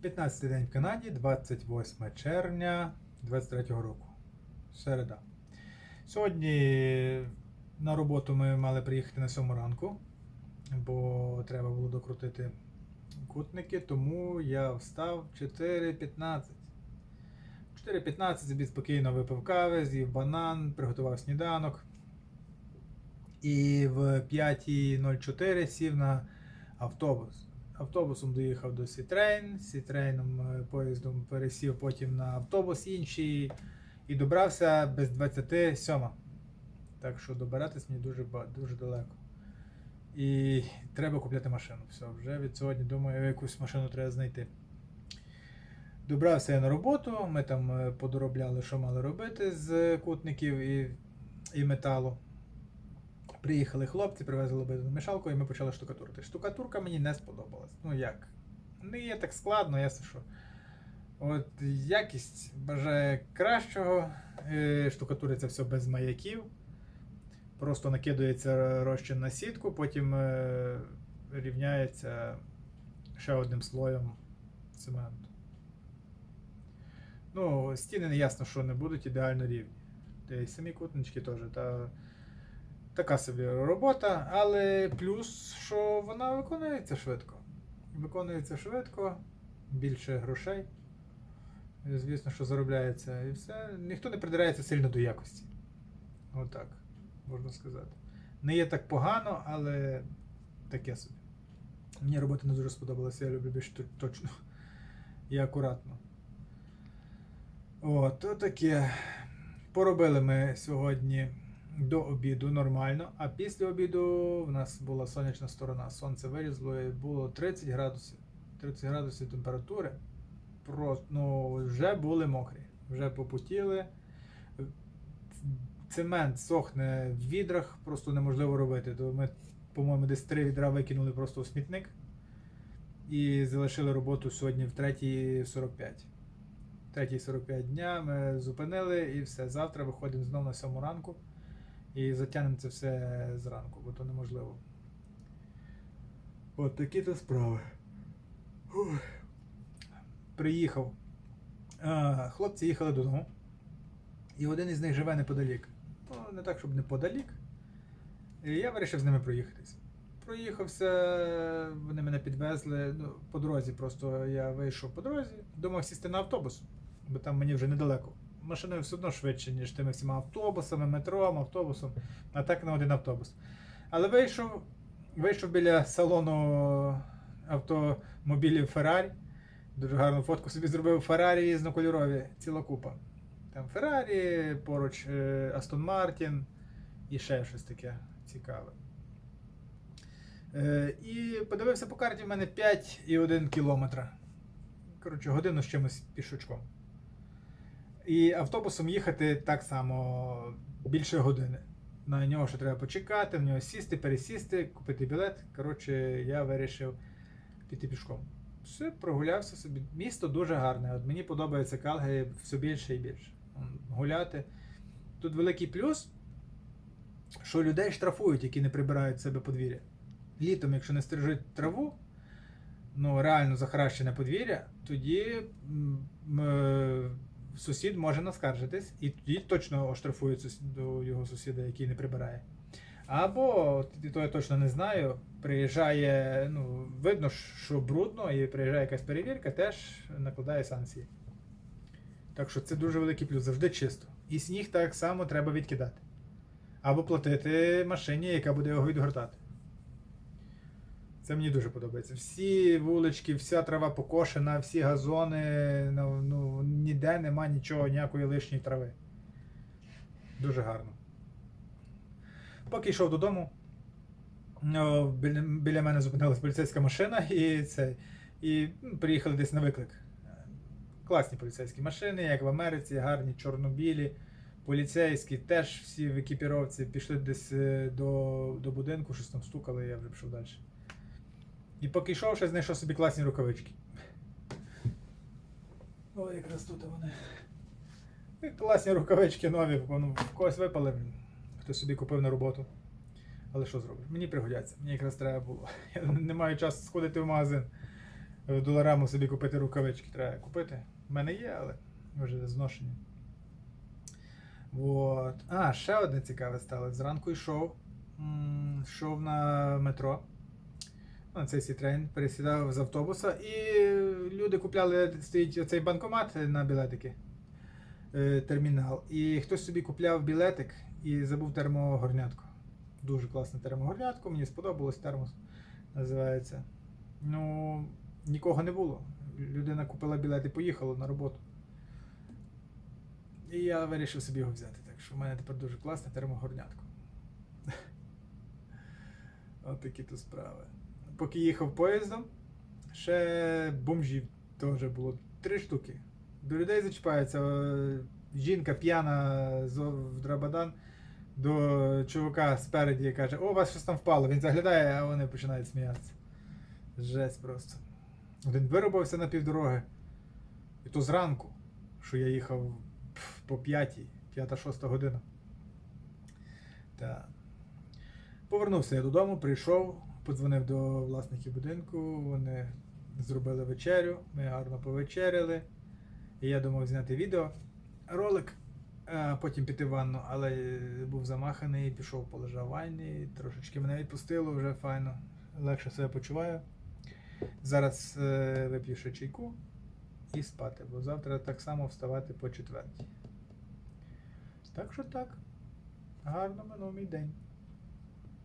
15 день в Канаді, 28 червня 23 року. Середа. Сьогодні на роботу ми мали приїхати на 7 ранку, бо треба було докрутити кутники, тому я встав 4.15. 4.15 собі спокійно випив кави, з'їв банан, приготував сніданок. І в 5.04 сів на автобус. Автобусом доїхав до Сітрейн, Сітрейном е, поїздом пересів потім на автобус інший і добрався без 27. Так що добиратись мені дуже, дуже далеко. І треба купляти машину. Все, вже від сьогодні думаю, якусь машину треба знайти. Добрався я на роботу, ми там е, подоробляли, що мали робити з кутників і, і металу. Приїхали хлопці, привезли лобову мішалку і ми почали штукатурити. Штукатурка мені не сподобалась. Ну як? Не є так складно, ясно що. От якість бажає кращого. Е, Штукатуриться все без маяків. Просто накидується розчин на сітку, потім е, рівняється ще одним слоєм цементу. Ну, стіни не ясно, що не будуть ідеально рівні. Та й самі кутнички теж. Та... Така собі робота, але плюс, що вона виконується швидко. Виконується швидко, більше грошей. Звісно, що заробляється і все. Ніхто не придирається сильно до якості. Отак, можна сказати. Не є так погано, але таке собі. Мені робота не дуже сподобалася, я люблю більш точно і акуратно. От, таке. Поробили ми сьогодні до обіду нормально, а після обіду в нас була сонячна сторона. Сонце вилізло і було 30 градусів. 30 градусів температури. Просто, ну, вже були мокрі, вже попутіли. Цемент сохне в відрах, просто неможливо робити. То ми, по-моєму, десь три відра викинули просто у смітник і залишили роботу сьогодні в 3.45. 3.45 дня ми зупинили і все. Завтра виходимо знову на 7 ранку і затягнемо це все зранку, бо то неможливо. От такі то справи. Ух. Приїхав. А, хлопці їхали додому. І один із них живе неподалік. Ну, не так, щоб неподалік. І я вирішив з ними проїхатися. Проїхався, вони мене підвезли. Ну, по дорозі просто я вийшов по дорозі, думав сісти на автобус, бо там мені вже недалеко. Машиною все одно швидше, ніж тими всіма автобусами, метром, автобусом, а так на один автобус. Але вийшов, вийшов біля салону автомобілів Феррарі. Дуже гарну фотку собі зробив Феррарі різнокольорові, ціла купа. Там Феррарі, поруч е, Астон Мартін і ще щось таке цікаве. Е, І подивився по карті, в мене 5,1 кілометра. Коротше, годину з чимось пішочком. І автобусом їхати так само більше години. На нього ще треба почекати, на нього сісти, пересісти, купити білет. Коротше, я вирішив піти пішком. Все, прогулявся собі. Місто дуже гарне. От мені подобається Калгарі все більше і більше. Гуляти. Тут великий плюс, що людей штрафують, які не прибирають себе подвір'я. Літом, якщо не стрижуть траву, ну реально захаращене подвір'я, тоді м, сусід може наскаржитись, і тоді точно оштрафують до його сусіда, який не прибирає. Або, то я точно не знаю, приїжджає, ну, видно, що брудно, і приїжджає якась перевірка, теж накладає санкції. Так що це дуже великий плюс, завжди чисто. І сніг так само треба відкидати. Або платити машині, яка буде його відгортати. Це мені дуже подобається. Всі вулички, вся трава покошена, всі газони, ну, ну, ніде нема нічого, ніякої лишньої трави. Дуже гарно. Поки йшов додому, біля, біля мене зупинилась поліцейська машина і це. І ну, приїхали десь на виклик. Класні поліцейські машини, як в Америці, гарні, чорнобілі. Поліцейські теж всі в екіпіровці пішли десь е, до, до будинку, щось там стукали, я вже пішов далі. І поки йшов, ще знайшов собі класні рукавички. О, якраз тут вони. І Класні рукавички нові, воно в когось випали, хто собі купив на роботу. Але що зробиш? Мені пригодяться, мені якраз треба було. Я не маю часу сходити в магазин. В долараму собі купити рукавички треба купити. У мене є, але вже зношені. Вот. А, ще одне цікаве стало. Зранку йшов. Йшов на метро. Ну, цей сітрейн, пересідав з автобуса, і люди купляли, стоїть оцей банкомат на білетики. е, Термінал. І хтось собі купляв білетик і забув термогорнятку. Дуже класне термогорнятко, мені сподобалось термос називається. Ну, нікого не було. Людина купила білет і поїхала на роботу. І я вирішив собі його взяти. Так що в мене тепер дуже класне термогорнятко. От такі то справи. Поки їхав поїздом, ще бомжів теж було три штуки. До людей зачіпається. е, Жінка п'яна в Драбадан до чувака спереді і каже: О, у вас щось там впало. Він заглядає, а вони починають сміятися. Жесть просто. Один виробився на півдороги. І то зранку, що я їхав по п'ятій, п'ята-шоста година. Та. Повернувся я додому, прийшов, подзвонив до власників будинку, вони зробили вечерю, ми гарно повечеряли. І я думав зняти відео, ролик, а потім піти в ванну, але був замаханий, пішов, полежав в ванні, трошечки мене відпустило, вже файно, легше себе почуваю. Зараз е, вип'ю ще чайку і спати, бо завтра так само вставати по четвертій. Так що так. Гарно минув мій день.